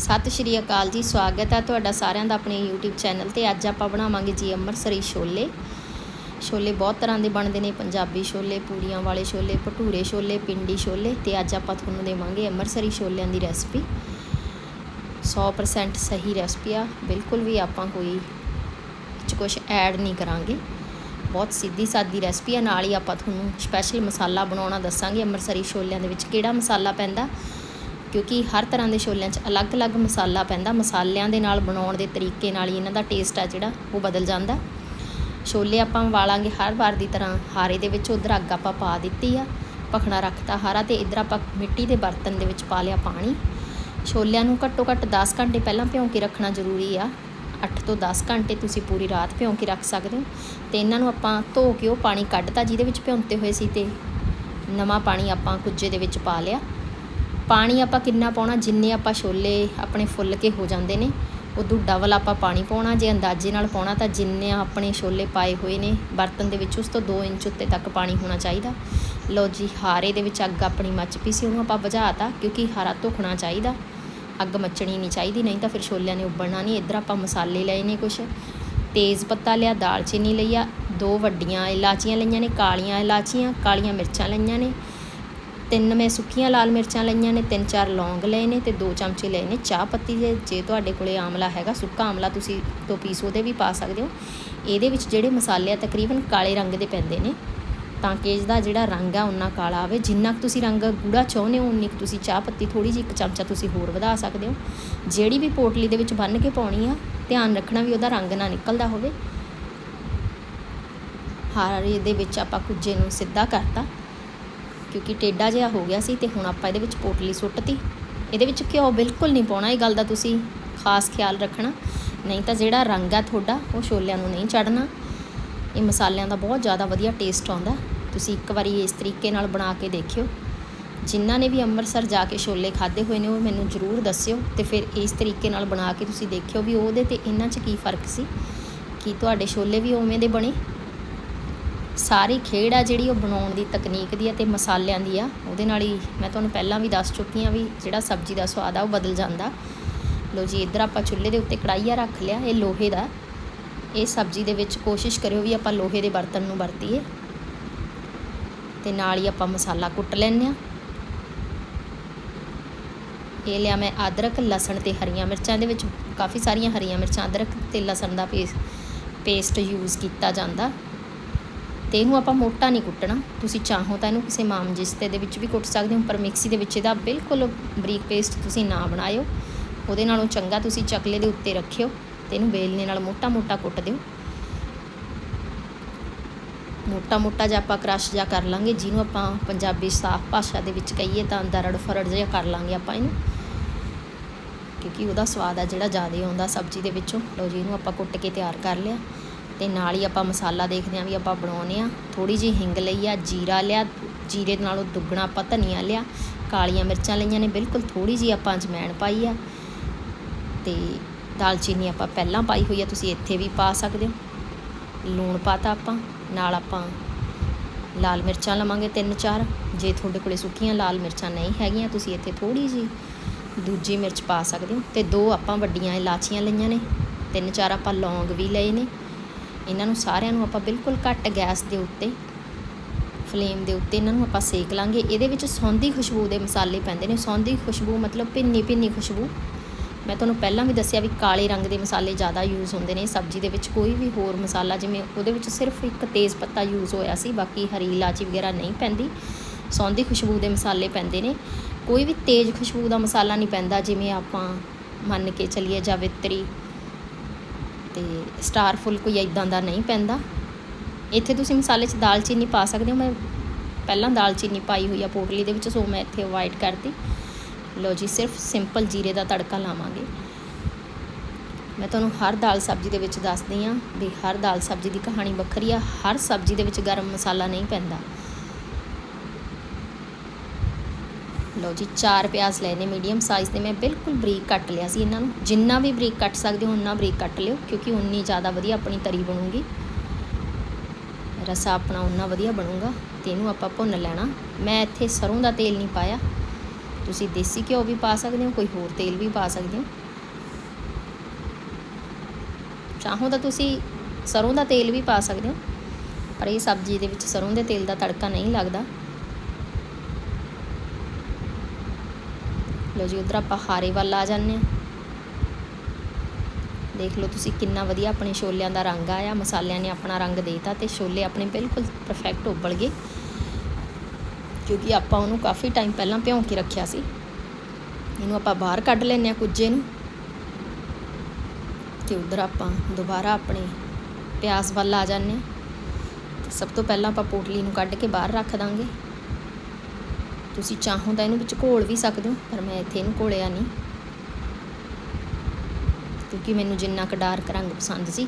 ਸਤਿ ਸ਼੍ਰੀ ਅਕਾਲ ਜੀ, ਸਵਾਗਤ ਹੈ ਤੁਹਾਡਾ ਸਾਰਿਆਂ ਦਾ ਆਪਣੇ YouTube ਚੈਨਲ ਤੇ। ਅੱਜ ਆਪਾਂ ਬਣਾਵਾਂਗੇ ਜੀ ਅੰਮ੍ਰਿਤਸਰੀ ਛੋਲੇ। ਛੋਲੇ ਬਹੁਤ ਤਰ੍ਹਾਂ ਦੇ ਬਣਦੇ ਨੇ, ਪੰਜਾਬੀ ਛੋਲੇ, ਪੂੜੀਆਂ ਵਾਲੇ ਛੋਲੇ, ਭਟੂਰੇ ਛੋਲੇ, ਪਿੰਡੀ ਛੋਲੇ ਤੇ ਅੱਜ ਆਪਾਂ ਤੁਹਾਨੂੰ ਦੇਵਾਂਗੇ ਅੰਮ੍ਰਿਤਸਰੀ ਛੋਲਿਆਂ ਦੀ ਰੈਸਪੀ 100% ਸਹੀ ਰੈਸਪੀ ਆ, ਬਿਲਕੁਲ ਵੀ ਆਪਾਂ ਕੋਈ ਚ ਕੁਝ ਐਡ ਨਹੀਂ ਕਰਾਂਗੇ। ਬਹੁਤ ਸਿੱਧੀ ਸਾਦੀ ਰੈਸਪੀ ਆ, ਨਾਲ ਹੀ ਆਪਾਂ ਤੁਹਾਨੂੰ ਸਪੈਸ਼ਲ ਮਸਾਲਾ ਬਣਾਉਣਾ ਦੱਸਾਂਗੇ ਅੰਮ੍ਰਿਤਸਰੀ ਛੋਲਿਆਂ ਦੇ ਵਿੱਚ। ਕਿਹੜਾ ਮਸਾਲਾ ਪੈਂਦਾ? ਕਿਉਂਕਿ ਹਰ ਤਰ੍ਹਾਂ ਦੇ ਛੋਲਿਆਂ 'ਚ ਅਲੱਗ-ਅਲੱਗ ਮਸਾਲਾ ਪੈਂਦਾ, ਮਸਾਲਿਆਂ ਦੇ ਨਾਲ ਬਣਾਉਣ ਦੇ ਤਰੀਕੇ ਨਾਲ ਹੀ ਇਹਨਾਂ ਦਾ ਟੇਸਟ ਆ ਜਿਹੜਾ, ਉਹ ਬਦਲ ਜਾਂਦਾ। ਛੋਲੇ ਆਪਾਂ ਵਾਲਾਂਗੇ ਹਰ ਵਾਰ ਦੀ ਤਰ੍ਹਾਂ, ਹਾਰੇ ਦੇ ਵਿੱਚ ਉਧਰ ਅੱਗ ਆਪਾਂ ਪਾ ਦਿੱਤੀ ਆ, ਭਖਣਾ ਰੱਖਤਾ ਹਾਰਾ ਤੇ ਇਧਰ ਆਪਾਂ ਮਿੱਟੀ ਦੇ ਬਰਤਨ ਦੇ ਵਿੱਚ ਪਾ ਲਿਆ ਪਾਣੀ। ਛੋਲਿਆਂ ਨੂੰ ਘੱਟੋ ਘੱਟ 10 ਘੰਟੇ ਪਹਿਲਾਂ ਭਿਉਂ ਕੇ ਰੱਖਣਾ ਜ਼ਰੂਰੀ ਆ। 8 ਤੋਂ 10 ਘੰਟੇ ਤੁਸੀਂ ਪੂਰੀ ਰਾਤ ਭਿਉਂ ਕੇ ਰੱਖ ਸਕਦੇ ਹੋ ਤੇ ਇਹਨਾਂ ਨੂੰ ਆਪਾਂ ਧੋ ਕੇ ਉਹ ਪਾਣੀ ਕੱਢਤਾ ਜਿਹਦੇ ਵਿੱਚ ਭਿਉਂਤੇ ਹੋਏ ਸੀ ਤੇ ਨਵਾਂ ਪਾਣੀ ਆਪਾਂ ਕੁੱਜੇ ਦੇ ਵਿੱਚ ਪਾ ਲਿਆ। ਪਾਣੀ ਆਪਾਂ ਕਿੰਨਾ ਪਾਉਣਾ, ਜਿੰਨੇ ਆਪਾਂ ਛੋਲੇ ਆਪਣੇ ਫੁੱਲ ਕੇ ਹੋ ਜਾਂਦੇ ਨੇ, ਉਦੋਂ ਡਬਲ ਆਪਾਂ ਪਾਣੀ ਪਾਉਣਾ, ਜੇ ਅੰਦਾਜ਼ੇ ਨਾਲ ਪਾਉਣਾ ਤਾਂ ਜਿੰਨੇ ਆਪਣੇ ਛੋਲੇ ਪਾਏ ਹੋਏ ਨੇ, ਬਰਤਨ ਦੇ ਵਿੱਚ ਉਸ ਤੋਂ 2 ਇੰਚ ਉੱਤੇ ਤੱਕ ਪਾਣੀ ਹੋਣਾ ਚਾਹੀਦਾ। ਲਓ ਜੀ, ਹਾਰੇ ਦੇ ਵਿੱਚ ਅੱਗ ਆਪਣੀ ਮੱਚ ਪਈ ਸੀ, ਉਹਨੂੰ ਆਪਾਂ ਬੁਝਾਤਾ ਕਿਉਂਕਿ ਹਾਰਾ ਧੁਖਣਾ ਚਾਹੀਦਾ। ਅੱਗ ਮੱਚਣੀ ਨਹੀਂ ਚਾਹੀਦੀ, ਨਹੀਂ ਤਾਂ ਫਿਰ ਛੋਲਿਆਂ ਨੇ ਉੱਬਲਣਾ ਨਹੀਂ। ਇੱਧਰ ਆਪਾਂ ਮਸਾਲੇ ਲਏ ਨੇ ਕੁਛ। ਤੇਜ਼ ਪੱਤਾ ਲਿਆ, ਦਾਲਚੀਨੀ ਲਈ ਆ, ਦੋ ਵੱਡੀਆਂ ਇਲਾਚੀਆਂ ਲਈਆਂ ਨੇ, ਕਾਲੀਆਂ ਇਲਾਚੀਆਂ, ਕਾਲੀਆਂ ਮਿਰਚਾਂ ਲਈਆਂ ਨੇ। ਤਿੰਨ ਮੈਂ ਸੁੱਕੀਆਂ ਲਾਲ ਮਿਰਚਾਂ ਲਈਆਂ ਨੇ, ਤਿੰਨ ਚਾਰ ਲੌਂਗ ਲਏ ਨੇ ਤੇ ਦੋ ਚਮਚੇ ਲਏ ਨੇ ਚਾਹ ਪੱਤੀ ਜੇ ਜੇ ਤੁਹਾਡੇ ਕੋਲੇ ਆਮਲਾ ਹੈਗਾ, ਸੁੱਕਾ ਆਮਲਾ ਤੁਸੀਂ ਦੋ ਪੀਸ ਉਹਦੇ ਵੀ ਪਾ ਸਕਦੇ ਹੋ। ਇਹਦੇ ਵਿੱਚ ਜਿਹੜੇ ਮਸਾਲੇ ਆ, ਤਕਰੀਬਨ ਕਾਲੇ ਰੰਗ ਦੇ ਪੈਂਦੇ ਨੇ, ਤਾਂ ਕਿ ਇਸ ਦਾ ਜਿਹੜਾ ਰੰਗ ਆ ਉਨਾ ਕਾਲਾ ਆਵੇ। ਜਿੰਨਾ ਕੁ ਤੁਸੀਂ ਰੰਗ ਗੂੜਾ ਚਾਹੁੰਦੇ ਹੋ ਉਨੀ ਕੁ ਤੁਸੀਂ ਚਾਹ ਪੱਤੀ ਥੋੜੀ ਜਿਹੀ ਇੱਕ ਚਮਚਾ ਤੁਸੀਂ ਹੋਰ ਵਧਾ ਸਕਦੇ ਹੋ। ਜਿਹੜੀ ਵੀ ਪੋਟਲੀ ਦੇ ਵਿੱਚ ਬੰਨ ਕੇ ਪਾਉਣੀ ਆ, ਧਿਆਨ ਰੱਖਣਾ ਵੀ ਉਹਦਾ ਰੰਗ ਨਾ ਨਿਕਲਦਾ ਹੋਵੇ। ਹਾਰੇ ਦੇ ਵਿੱਚ ਆਪਾਂ ਕੁੱਜੇ ਨੂੰ ਸਿੱਧਾ ਕਰਤਾ। ਕਿਉਂਕਿ ਟੇਡਾ ਜਿਹਾ ਹੋ ਗਿਆ ਸੀ ਤੇ ਹੁਣ ਆਪਾਂ ਇਹਦੇ ਵਿੱਚ ਪੋਟਲੀ ਸੁੱਟਤੀ। ਇਹਦੇ ਵਿੱਚ ਘਿਓ ਬਿਲਕੁਲ ਨਹੀਂ ਪਾਉਣਾ, ਇਹ ਗੱਲ ਦਾ ਤੁਸੀਂ ਖਾਸ ਖਿਆਲ ਰੱਖਣਾ। ਨਹੀਂ ਤਾਂ ਜਿਹੜਾ ਰੰਗ ਆ ਤੁਹਾਡਾ, ਉਹ ਛੋਲਿਆਂ ਨੂੰ ਨਹੀਂ ਚੜਨਾ ਇਹ ਮਸਾਲਿਆਂ ਦਾ ਬਹੁਤ ਜ਼ਿਆਦਾ ਵਧੀਆ ਟੇਸਟ ਆਉਂਦਾ। ਤੁਸੀਂ ਇੱਕ ਵਾਰੀ ਇਸ ਤਰੀਕੇ ਨਾਲ ਬਣਾ ਕੇ ਦੇਖਿਓ। ਜਿਨ੍ਹਾਂ ਨੇ ਵੀ ਅੰਮ੍ਰਿਤਸਰ ਜਾ ਕੇ ਛੋਲੇ ਖਾਦੇ ਹੋਏ ਨੇ, ਉਹ ਮੈਨੂੰ ਜ਼ਰੂਰ ਦੱਸਿਓ ਤੇ ਫਿਰ ਇਸ ਤਰੀਕੇ ਨਾਲ ਬਣਾ ਕੇ ਤੁਸੀਂ ਦੇਖਿਓ ਵੀ ਉਹਦੇ ਤੇ ਇਹਨਾਂ 'ਚ ਕੀ ਫ਼ਰਕ ਸੀ? ਕੀ ਤੁਹਾਡੇ ਛੋਲੇ ਵੀ ਉਵੇਂ ਦੇ ਬਣੇ? ਸਾਰੀ ਖੇਡ ਆ ਜਿਹੜੀ ਉਹ ਬਣਾਉਣ ਦੀ ਤਕਨੀਕ ਦੀ ਆ ਤੇ ਮਸਾਲਿਆਂ ਦੀ ਆ, ਉਹਦੇ ਨਾਲ ਹੀ ਮੈਂ ਤੁਹਾਨੂੰ ਪਹਿਲਾਂ ਵੀ ਦੱਸ ਚੁੱਕੀ ਆ ਵੀ ਜਿਹੜਾ ਸਬਜ਼ੀ ਦਾ ਸਵਾਦ ਆ ਉਹ ਬਦਲ ਜਾਂਦਾ। ਲੋ ਜੀ, ਇੱਧਰ ਆਪਾਂ ਚੁੱਲ੍ਹੇ ਦੇ ਉੱਤੇ ਕੜਾਈਆ ਰੱਖ ਲਿਆ, ਇਹ ਲੋਹੇ ਦਾ। ਇਹ ਸਬਜ਼ੀ ਦੇ ਵਿੱਚ ਕੋਸ਼ਿਸ਼ ਕਰਿਓ ਵੀ ਆਪਾਂ ਲੋਹੇ ਦੇ ਬਰਤਨ ਨੂੰ ਵਰਤੀਏ। ਤੇ ਨਾਲ ਹੀ ਆਪਾਂ ਮਸਾਲਾ ਕੁੱਟ ਲੈਂਦੇ ਆ ਇਹ ਲਿਆ ਮੈਂ ਅਦਰਕ, ਲਸਣ ਤੇ ਹਰੀਆਂ ਮਿਰਚਾਂ ਦੇ ਵਿੱਚ ਕਾਫੀ ਸਾਰੀਆਂ ਹਰੀਆਂ ਮਿਰਚਾਂ, ਅਦਰਕ ਤੇ ਲਸਣ ਦਾ ਪੇਸਟ ਪੇਸਟ ਯੂਜ਼ ਕੀਤਾ ਜਾਂਦਾ। ਤੇ ਇਹਨੂੰ ਆਪਾਂ ਮੋਟਾ ਨਹੀਂ ਕੁੱਟਣਾ। ਤੁਸੀਂ ਚਾਹੋ ਤਾਂ ਇਹਨੂੰ ਕਿਸੇ ਮਾਮਜਿਸਤੇ ਦੇ ਵਿੱਚ ਵੀ ਕੁੱਟ ਸਕਦੇ ਹੋ, ਪਰ ਮਿਕਸੀ ਦੇ ਵਿੱਚ ਇਹਦਾ ਬਿਲਕੁਲ ਬਰੀਕ ਪੇਸਟ ਤੁਸੀਂ ਨਾ ਬਣਾਇਓ। ਉਹਦੇ ਨਾਲੋਂ ਚੰਗਾ ਤੁਸੀਂ ਚਕਲੇ ਦੇ ਉੱਤੇ ਰੱਖਿਓ ਤੇ ਇਹਨੂੰ ਬੇਲਣੇ ਨਾਲ ਮੋਟਾ-ਮੋਟਾ ਕੁੱਟ ਦਿਓ। ਮੋਟਾ-ਮੋਟਾ ਜਿਹਾ ਆਪਾਂ ਕ੍ਰਸ਼ ਜਿਹਾ ਕਰ ਲਾਂਗੇ, ਜਿਹਨੂੰ ਆਪਾਂ ਪੰਜਾਬੀ ਸਾਫ਼ ਭਾਸ਼ਾ ਦੇ ਵਿੱਚ ਕਹੀਏ ਤਾਂ ਦਰੜ ਫਰੜ ਜਿਹਾ ਕਰ ਲਾਂਗੇ ਆਪਾਂ ਇਹਨੂੰ। ਕਿਉਂਕਿ ਉਹਦਾ ਸਵਾਦ ਆ ਜਿਹੜਾ ਜ਼ਿਆਦਾ ਆਉਂਦਾ ਸਬਜ਼ੀ ਦੇ ਵਿੱਚੋਂ। ਲਓ ਜੀ, ਇਹਨੂੰ ਆਪਾਂ ਕੁੱਟ ਕੇ ਤਿਆਰ ਕਰ ਲਿਆ। ਤੇ ਨਾਲ ਹੀ ਆਪਾਂ ਮਸਾਲਾ ਦੇਖਦੇ ਆਂ ਵੀ ਆਪਾਂ ਬਣਾਉਨੇ ਆ ਥੋੜੀ ਜੀ ਹਿੰਗ ਲਈ ਆ, ਜੀਰਾ ਲਿਆ, ਜੀਰੇ ਨਾਲੋਂ ਦੁੱਗਣਾ ਆਪਾਂ ਧਨੀਆ ਲਿਆ, ਕਾਲੀਆਂ ਮਿਰਚਾਂ ਲਈਆਂ ਨੇ, ਬਿਲਕੁਲ ਥੋੜੀ ਜੀ ਆਪਾਂ ਅਜਮੈਣ ਪਾਈ ਆ। ਤੇ ਦਾਲਚੀਨੀ ਆਪਾਂ ਪਹਿਲਾਂ ਪਾਈ ਹੋਈ ਆ, ਤੁਸੀਂ ਇੱਥੇ ਵੀ ਪਾ ਸਕਦੇ ਹੋ। ਲੂਣ ਪਾਤਾ ਆਪਾਂ, ਨਾਲ ਆਪਾਂ ਲਾਲ ਮਿਰਚਾਂ ਲਵਾਂਗੇ ਤਿੰਨ ਚਾਰ। ਜੇ ਤੁਹਾਡੇ ਕੋਲੇ ਸੁੱਕੀਆਂ ਲਾਲ ਮਿਰਚਾਂ ਨਹੀਂ ਹੈਗੀਆਂ, ਤੁਸੀਂ ਇੱਥੇ ਥੋੜੀ ਜੀ ਦੂਜੀ ਮਿਰਚ ਪਾ ਸਕਦੇ ਹੋ। ਤੇ ਦੋ ਆਪਾਂ ਵੱਡੀਆਂ ਇਲਾਚੀਆਂ ਲਈਆਂ ਨੇ, ਤਿੰਨ ਚਾਰ ਆਪਾਂ ਲੌਂਗ ਵੀ ਲਏ ਨੇ। ਇਹਨਾਂ ਨੂੰ ਸਾਰਿਆਂ ਨੂੰ ਆਪਾਂ ਬਿਲਕੁਲ ਘੱਟ ਗੈਸ ਦੇ ਉੱਤੇ, ਫਲੇਮ ਦੇ ਉੱਤੇ ਇਹਨਾਂ ਨੂੰ ਆਪਾਂ ਸੇਕ ਲਾਂਗੇ। ਇਹਦੇ ਵਿੱਚ ਸੌਂਦੀ ਖੁਸ਼ਬੂ ਦੇ ਮਸਾਲੇ ਪੈਂਦੇ ਨੇ। ਸੌਂਦੀ ਖੁਸ਼ਬੂ ਮਤਲਬ ਭਿੰਨੀ ਭਿੰਨੀ ਖੁਸ਼ਬੂ। ਮੈਂ ਤੁਹਾਨੂੰ ਪਹਿਲਾਂ ਵੀ ਦੱਸਿਆ ਵੀ ਕਾਲੇ ਰੰਗ ਦੇ ਮਸਾਲੇ ਜ਼ਿਆਦਾ ਯੂਜ਼ ਹੁੰਦੇ ਨੇ। ਸਬਜ਼ੀ ਦੇ ਵਿੱਚ ਕੋਈ ਵੀ ਹੋਰ ਮਸਾਲਾ, ਜਿਵੇਂ ਉਹਦੇ ਵਿੱਚ ਸਿਰਫ ਇੱਕ ਤੇਜ਼ ਪੱਤਾ ਯੂਜ਼ ਹੋਇਆ ਸੀ, ਬਾਕੀ ਹਰੀ ਇਲਾਚੀ ਵਗੈਰਾ ਨਹੀਂ ਪੈਂਦੀ। ਸੌਂਦੀ ਖੁਸ਼ਬੂ ਦੇ ਮਸਾਲੇ ਪੈਂਦੇ ਨੇ। ਕੋਈ ਵੀ ਤੇਜ਼ ਖੁਸ਼ਬੂ ਦਾ ਮਸਾਲਾ ਨਹੀਂ ਪੈਂਦਾ, ਜਿਵੇਂ ਆਪਾਂ ਮੰਨ ਕੇ ਚੱਲੀਏ ਜਾਵਿਤਰੀ ਤੇ ਸਟਾਰ ਫੁੱਲ ਕੋਈ ਇਦਾਂ ਦਾ ਨਹੀਂ ਪੈਂਦਾ। ਇੱਥੇ ਤੁਸੀਂ ਮਸਾਲੇ 'ਚ ਦਾਲਚੀਨੀ ਪਾ ਸਕਦੇ ਹੋ। ਮੈਂ ਪਹਿਲਾਂ ਦਾਲਚੀਨੀ ਪਾਈ ਹੋਈ ਆ ਪੋਟਲੀ ਦੇ ਵਿੱਚ, ਸੋ ਮੈਂ ਇੱਥੇ ਅਵਾਇਡ ਕਰਤੀ। ਲਓ ਜੀ, ਸਿਰਫ ਸਿੰਪਲ ਜੀਰੇ ਦਾ ਤੜਕਾ ਲਾਵਾਂਗੇ। ਮੈਂ ਤੁਹਾਨੂੰ ਹਰ ਦਾਲ ਸਬਜ਼ੀ ਦੇ ਵਿੱਚ ਦੱਸਦੀ ਆ ਵੀ ਹਰ ਦਾਲ ਸਬਜ਼ੀ ਦੀ ਕਹਾਣੀ ਵੱਖਰੀ ਆ। ਹਰ ਸਬਜ਼ੀ ਦੇ ਵਿੱਚ ਗਰਮ ਮਸਾਲਾ ਨਹੀਂ ਪੈਂਦਾ। ਲਓ ਜੀ, ਚਾਰ ਪਿਆਜ਼ ਲਏ ਨੇ ਮੀਡੀਅਮ ਸਾਈਜ਼ ਦੇ ਮੈਂ ਬਿਲਕੁਲ ਬਰੀਕ ਕੱਟ ਲਿਆ ਸੀ ਇਹਨਾਂ ਨੂੰ। ਜਿੰਨਾ ਵੀ ਬਰੀਕ ਕੱਟ ਸਕਦੇ ਹੋ, ਉਨਾ ਬਰੀਕ ਕੱਟ ਲਿਓ, ਕਿਉਂਕਿ ਉਨੀ ਜ਼ਿਆਦਾ ਵਧੀਆ ਆਪਣੀ ਤਰੀ ਬਣੂਗੀ। ਰਸਾ ਆਪਣਾ ਉਨਾ ਵਧੀਆ ਬਣੂਗਾ ਤੇ ਇਹਨੂੰ ਆਪਾਂ ਭੁੰਨ ਲੈਣਾ। ਮੈਂ ਇੱਥੇ ਸਰੋਂ ਦਾ ਤੇਲ ਨਹੀਂ ਪਾਇਆ। ਤੁਸੀਂ ਦੇਸੀ ਘਿਓ ਵੀ ਪਾ ਸਕਦੇ ਹੋ, ਕੋਈ ਹੋਰ ਤੇਲ ਵੀ ਪਾ ਸਕਦੇ ਹੋ। ਚਾਹੋ ਤਾਂ ਤੁਸੀਂ ਸਰੋਂ ਦਾ ਤੇਲ ਵੀ ਪਾ ਸਕਦੇ ਹੋ, ਪਰ ਇਹ ਸਬਜ਼ੀ ਦੇ ਵਿੱਚ ਸਰੋਂ ਦੇ ਤੇਲ ਦਾ ਤੜਕਾ ਨਹੀਂ ਲੱਗਦਾ। ਲੋ ਜੀ, ਉਧਰ ਆਪਾਂ ਹਾਰੇ ਵੱਲ ਆ ਜਾਂਦੇ ਹਾਂ। ਦੇਖ ਲਓ ਤੁਸੀਂ ਕਿੰਨਾ ਵਧੀਆ ਆਪਣੇ ਛੋਲਿਆਂ ਦਾ ਰੰਗ ਆਇਆ। ਮਸਾਲਿਆਂ ਨੇ ਆਪਣਾ ਰੰਗ ਦੇਤਾ ਤੇ ਛੋਲੇ ਆਪਣੇ ਬਿਲਕੁਲ ਪਰਫੈਕਟ ਉਬਲ ਗਏ। ਕਿਉਂਕਿ ਆਪਾਂ ਉਹਨੂੰ ਕਾਫੀ ਟਾਈਮ ਪਹਿਲਾਂ ਭਿਉਂ ਕੇ ਰੱਖਿਆ ਸੀ। ਇਹਨੂੰ ਆਪਾਂ ਬਾਹਰ ਕੱਢ ਲੈਂਦੇ ਹਾਂ ਕੁੱਜੇ ਨੂੰ। ਤੇ ਉਧਰ ਆਪਾਂ ਦੁਬਾਰਾ ਆਪਣੇ ਪਿਆਜ਼ ਵੱਲ ਆ ਜਾਂਦੇ ਹਾਂ। ਸਭ ਤੋਂ ਪਹਿਲਾਂ ਆਪਾਂ ਪੋਟਲੀ ਨੂੰ ਕੱਢ ਕੇ ਬਾਹਰ ਰੱਖ ਦਾਂਗੇ। ਤੁਸੀਂ ਚਾਹੋ ਤਾਂ ਇਹਨੂੰ ਵਿੱਚ ਘੋਲ ਵੀ ਸਕਦੇ ਹੋ, ਪਰ ਮੈਂ ਇੱਥੇ ਇਹਨੂੰ ਘੋਲਿਆ ਨਹੀਂ। ਕਿਉਂਕਿ ਮੈਨੂੰ ਜਿੰਨਾ ਕੁ ਡਾਰਕ ਰੰਗ ਪਸੰਦ ਸੀ,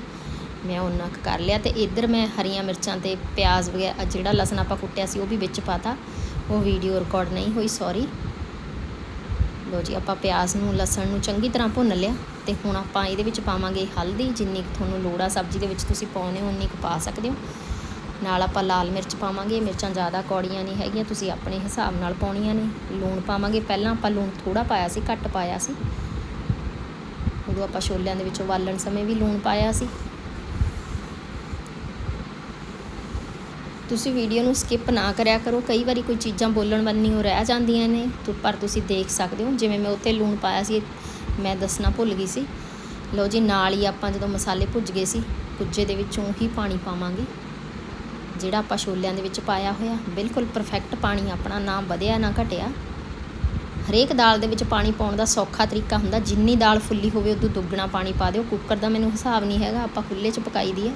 ਮੈਂ ਉਹਨਾਂ ਕੁ ਕਰ ਲਿਆ। ਤੇ ਇੱਧਰ ਮੈਂ ਹਰੀਆਂ ਮਿਰਚਾਂ ਤੇ ਪਿਆਜ਼ ਵਗੈਰਾ ਜਿਹੜਾ ਲਸਣ ਆਪਾਂ ਕੁੱਟਿਆ ਸੀ, ਉਹ ਵੀ ਵਿੱਚ ਪਾਤਾ। ਉਹ ਵੀਡੀਓ ਰਿਕਾਰਡ ਨਹੀਂ ਹੋਈ, ਸੌਰੀ। ਲੋ ਜੀ, ਆਪਾਂ ਪਿਆਜ਼ ਨੂੰ, ਲਸਣ ਨੂੰ ਚੰਗੀ ਤਰ੍ਹਾਂ ਭੁੰਨ ਲਿਆ। ਤੇ ਹੁਣ ਆਪਾਂ ਇਹਦੇ ਵਿੱਚ ਪਾਵਾਂਗੇ ਹਲਦੀ, ਜਿੰਨੀ ਕੁ ਤੁਹਾਨੂੰ ਲੋੜ ਆ ਸਬਜ਼ੀ ਦੇ ਵਿੱਚ ਤੁਸੀਂ ਪਾਉਣੇ ਹੋ, ਉਨੀ ਕੁ ਪਾ ਸਕਦੇ ਹੋ। ਨਾਲ ਆਪਾਂ ਲਾਲ ਮਿਰਚ ਪਾਵਾਂਗੇ ਮਿਰਚਾਂ ਜ਼ਿਆਦਾ ਕੌੜੀਆਂ ਨਹੀਂ ਹੈਗੀਆਂ, ਤੁਸੀਂ ਆਪਣੇ ਹਿਸਾਬ ਨਾਲ ਪਾਉਣੀਆਂ ਨੇ। ਲੂਣ ਪਾਵਾਂਗੇ, ਪਹਿਲਾਂ ਆਪਾਂ ਲੂਣ ਥੋੜਾ ਪਾਇਆ ਸੀ, ਘੱਟ ਪਾਇਆ ਸੀ। ਉਦੋਂ ਆਪਾਂ ਛੋਲਿਆਂ ਦੇ ਵਿੱਚ ਉਬਾਲਣ ਸਮੇਂ ਵੀ ਲੂਣ ਪਾਇਆ ਸੀ। ਤੁਸੀਂ ਵੀਡੀਓ ਨੂੰ ਸਕਿਪ ਨਾ ਕਰਿਆ ਕਰੋ, ਕਈ ਵਾਰੀ ਕੋਈ ਚੀਜ਼ਾਂ ਬੋਲਣ ਬੰਨੀ ਹੋ ਰਹਿ ਜਾਂਦੀਆਂ ਨੇ ਪਰ ਤੁਸੀਂ ਦੇਖ ਸਕਦੇ ਹੋ, ਜਿਵੇਂ ਮੈਂ ਉੱਥੇ ਲੂਣ ਪਾਇਆ ਸੀ, ਮੈਂ ਦੱਸਣਾ ਭੁੱਲ ਗਈ ਸੀ। ਲਓ ਜੀ, ਨਾਲ ਹੀ ਆਪਾਂ ਜਦੋਂ ਮਸਾਲੇ ਭੁੱਜ ਗਏ ਸੀ ਕੁੱਜੇ ਦੇ ਵਿੱਚੋਂ ਹੀ ਪਾਣੀ ਪਾਵਾਂਗੇ। ਜਿਹੜਾ ਆਪਾਂ ਛੋਲਿਆਂ ਦੇ ਵਿੱਚ ਪਾਇਆ ਹੋਇਆ, ਬਿਲਕੁਲ ਪਰਫੈਕਟ ਪਾਣੀ ਆਪਣਾ ਨਾ ਵਧਿਆ, ਨਾ ਘਟਿਆ। ਹਰੇਕ ਦਾਲ ਦੇ ਵਿੱਚ ਪਾਣੀ ਪਾਉਣ ਦਾ ਸੌਖਾ ਤਰੀਕਾ ਹੁੰਦਾ, ਜਿੰਨੀ ਦਾਲ ਫੁੱਲੀ ਹੋਵੇ ਉਦੋਂ ਦੁੱਗਣਾ ਪਾਣੀ ਪਾ ਦਿਓ। ਕੁੱਕਰ ਦਾ ਮੈਨੂੰ ਹਿਸਾਬ ਨਹੀਂ ਹੈਗਾ, ਆਪਾਂ ਖੁੱਲੇ 'ਚ ਪਕਾਈ ਦੀ ਹੈ।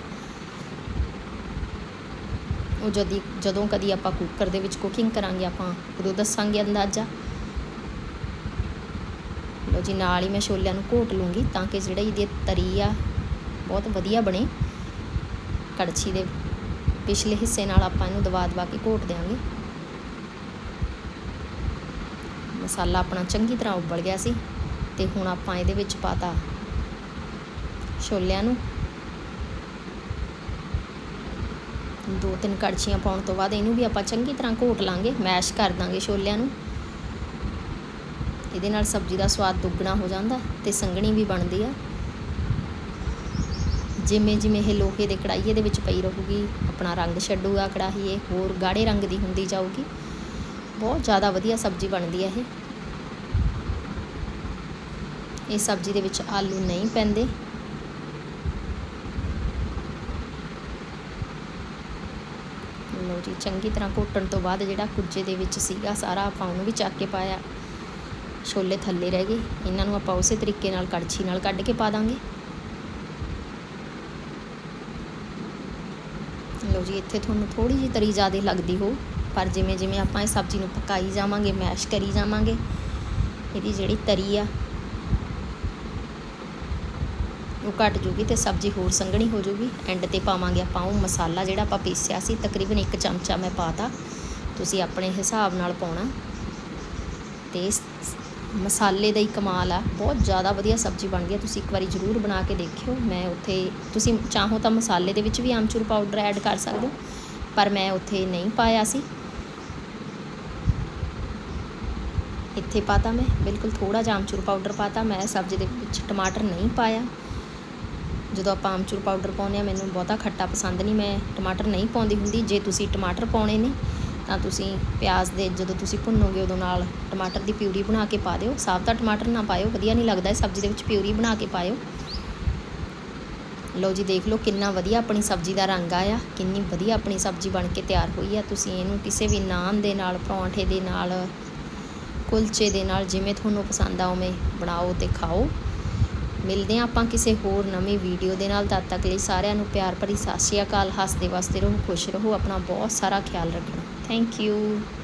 ਉਹ ਜਦੀ, ਜਦੋਂ ਕਦੀ ਆਪਾਂ ਕੁੱਕਰ ਦੇ ਵਿੱਚ ਕੁਕਿੰਗ ਕਰਾਂਗੇ, ਆਪਾਂ ਉਦੋਂ ਦੱਸਾਂਗੇ ਅੰਦਾਜ਼ਾ। ਲੋ ਜੀ, ਨਾਲ ਹੀ ਮੈਂ ਛੋਲਿਆਂ ਨੂੰ ਘੋਟ ਲੂੰਗੀ ਤਾਂ ਕਿ ਜਿਹੜਾ ਇਹਦੀ ਤਰੀ ਆ, ਬਹੁਤ ਵਧੀਆ ਬਣੇ। ਕੜਛੀ ਦੇ ਪਿਛਲੇ ਹਿੱਸੇ ਨਾਲ ਆਪਾਂ ਇਹਨੂੰ ਦਬਾ ਦਬਾ ਕੇ ਘੋਟ ਦੇਵਾਂਗੇ ਮਸਾਲਾ ਆਪਣਾ ਚੰਗੀ ਤਰ੍ਹਾਂ ਉਬਲ ਗਿਆ ਸੀ ਤੇ ਹੁਣ ਆਪਾਂ ਇਹਦੇ ਵਿੱਚ ਪਾਤਾ ਛੋਲਿਆਂ ਨੂੰ। ਦੋ ਤਿੰਨ ਕੜਛੀਆਂ ਪਾਉਣ ਤੋਂ ਬਾਅਦ ਇਹਨੂੰ ਵੀ ਆਪਾਂ ਚੰਗੀ ਤਰ੍ਹਾਂ ਘੋਟ ਲਾਂਗੇ, ਮੈਸ਼ ਕਰ ਦਾਂਗੇ ਛੋਲਿਆਂ ਨੂੰ। ਇਹਦੇ ਨਾਲ ਸਬਜ਼ੀ ਦਾ ਸਵਾਦ ਦੁੱਗਣਾ ਹੋ ਜਾਂਦਾ ਤੇ ਸੰਘਣੀ ਵੀ ਬਣਦੀ ਆ। ਜਿਵੇਂ ਜਿਵੇਂ ਇਹ ਲੋਹੇ ਦੇ ਕੜਾਈਏ ਦੇ ਵਿੱਚ ਪਈ ਰਹੂਗੀ, ਆਪਣਾ ਰੰਗ ਛੱਡੂਗਾ ਕੜਾਹੀ ਇਹ ਹੋਰ ਗਾੜੇ ਰੰਗ ਦੀ ਹੁੰਦੀ ਜਾਊਗੀ। ਬਹੁਤ ਜ਼ਿਆਦਾ ਵਧੀਆ ਸਬਜ਼ੀ ਬਣਦੀ ਹੈ ਇਹ। ਇਹ ਸਬਜ਼ੀ ਦੇ ਵਿੱਚ ਆਲੂ ਨਹੀਂ ਪੈਂਦੇ। ਲਓ ਜੀ, ਚੰਗੀ ਤਰ੍ਹਾਂ ਘੋਟਣ ਤੋਂ ਬਾਅਦ ਜਿਹੜਾ ਕੁੱਜੇ ਦੇ ਵਿੱਚ ਸੀਗਾ, ਸਾਰਾ ਆਪਾਂ ਉਹਨੂੰ ਵੀ ਚੱਕ ਕੇ ਪਾਇਆ। ਛੋਲੇ ਥੱਲੇ ਰਹਿ ਗਏ। ਇਹਨਾਂ ਨੂੰ ਆਪਾਂ ਉਸੇ ਤਰੀਕੇ ਨਾਲ ਕੜਛੀ ਨਾਲ ਕੱਢ ਕੇ ਪਾ ਦਾਂਗੇ। ਲਓ ਜੀ, ਇੱਥੇ ਤੁਹਾਨੂੰ ਥੋੜੀ ਜਿਹੀ ਤਰੀ ਜ਼ਿਆਦਾ ਲੱਗਦੀ ਹੋ ਪਰ ਜਿਵੇਂ ਜਿਵੇਂ ਆਪਾਂ ਇਹ ਸਬਜ਼ੀ ਨੂੰ ਪਕਾਈ ਜਾਵਾਂਗੇ, ਮੈਸ਼ ਕਰੀ ਜਾਵਾਂਗੇ, ਇਹਦੀ ਜਿਹੜੀ ਤਰੀ ਆ, ਉਹ ਘਟ ਜੂਗੀ ਤੇ ਸਬਜ਼ੀ ਹੋਰ ਸੰਘਣੀ ਹੋ ਜੂਗੀ। ਐਂਡ ਤੇ ਪਾਵਾਂਗੇ ਆਪਾਂ ਉਹ ਮਸਾਲਾ ਜਿਹੜਾ ਆਪਾਂ ਪੀਸਿਆ ਸੀ, ਤਕਰੀਬਨ 1 ਚਮਚਾ ਮੈਂ ਪਾਤਾ। ਤੁਸੀਂ ਆਪਣੇ ਹਿਸਾਬ ਨਾਲ ਪਾਉਣਾ। ਤੇ ਮਸਾਲੇ ਦਾ ਹੀ ਕਮਾਲ ਆ। ਬਹੁਤ ਜ਼ਿਆਦਾ ਵਧੀਆ ਸਬਜ਼ੀ ਬਣ ਗਈ ਹੈ। ਤੁਸੀਂ ਇੱਕ ਵਾਰੀ ਜ਼ਰੂਰ ਬਣਾ ਕੇ ਦੇਖਿਓ। ਮੈਂ ਉੱਥੇ, ਤੁਸੀਂ ਚਾਹੋ ਤਾਂ ਮਸਾਲੇ ਦੇ ਵਿੱਚ ਵੀ ਆਮਚੂਰ ਪਾਊਡਰ ਐਡ ਕਰ ਸਕਦੇ ਹੋ, ਪਰ ਮੈਂ ਉੱਥੇ ਨਹੀਂ ਪਾਇਆ ਸੀ। ਇੱਥੇ ਪਾਤਾ ਮੈਂ। ਬਿਲਕੁਲ ਥੋੜਾ ਜਿਹਾ ਆਮਚੂਰ ਪਾਊਡਰ ਪਾਤਾ। ਮੈਂ ਸਬਜ਼ੀ ਦੇ ਵਿੱਚ ਟਮਾਟਰ ਨਹੀਂ ਪਾਇਆ। ਜਦੋਂ ਆਪਾਂ ਆਮਚੂਰ ਪਾਊਡਰ ਪਾਉਂਦੇ ਆ ਮੈਨੂੰ ਬਹੁਤਾ ਖੱਟਾ ਪਸੰਦ ਨਹੀਂ। ਮੈਂ ਟਮਾਟਰ ਨਹੀਂ ਪਾਉਂਦੀ ਹੁੰਦੀ। ਜੇ ਤੁਸੀਂ ਟਮਾਟਰ ਪਾਉਣੇ ਨੇ ਤਾਂ ਤੁਸੀਂ ਪਿਆਜ਼ ਦੇ ਜਦੋਂ ਤੁਸੀਂ ਭੁੰਨੋਗੇ ਉਦੋਂ ਨਾਲ ਟਮਾਟਰ ਦੀ ਪਿਊਰੀ ਬਣਾ ਕੇ ਪਾ ਦਿਓ। ਸਾਬਤਾ ਟਮਾਟਰ ਨਾ ਪਾਇਓ, ਵਧੀਆ ਨਹੀਂ ਲੱਗਦਾ ਇਹ ਸਬਜ਼ੀ ਦੇ ਵਿੱਚ ਪਿਊਰੀ ਬਣਾ ਕੇ ਪਾਇਓ। ਲਓ ਜੀ, ਦੇਖ ਲਓ ਕਿੰਨਾ ਵਧੀਆ ਆਪਣੀ ਸਬਜ਼ੀ ਦਾ ਰੰਗ ਆਇਆ, ਕਿੰਨੀ ਵਧੀਆ ਆਪਣੀ ਸਬਜ਼ੀ ਬਣ ਕੇ ਤਿਆਰ ਹੋਈ ਆ। ਤੁਸੀਂ ਇਹਨੂੰ ਕਿਸੇ ਵੀ ਨਾਨ ਦੇ ਨਾਲ, ਪਰੌਂਠੇ ਦੇ ਨਾਲ, ਕੁਲਚੇ ਦੇ ਨਾਲ ਜਿਵੇਂ ਤੁਹਾਨੂੰ ਪਸੰਦ ਆ ਉਵੇਂ ਬਣਾਓ ਤੇ ਖਾਓ। ਮਿਲਦੇ ਹਾਂ ਆਪਾਂ ਕਿਸੇ ਹੋਰ ਨਵੀਂ ਵੀਡੀਓ ਦੇ ਨਾਲ। ਤਦ ਤੱਕ ਲਈ ਸਾਰਿਆਂ ਨੂੰ ਪਿਆਰ ਭਰੀ ਸਤਿ ਸ਼੍ਰੀ ਅਕਾਲ। ਹੱਸਦੇ ਵਸਦੇ ਰਹੋ, ਖੁਸ਼ ਰਹੋ। ਆਪਣਾ ਬਹੁਤ ਸਾਰਾ ਖਿਆਲ ਰੱਖਣਾ। thank you.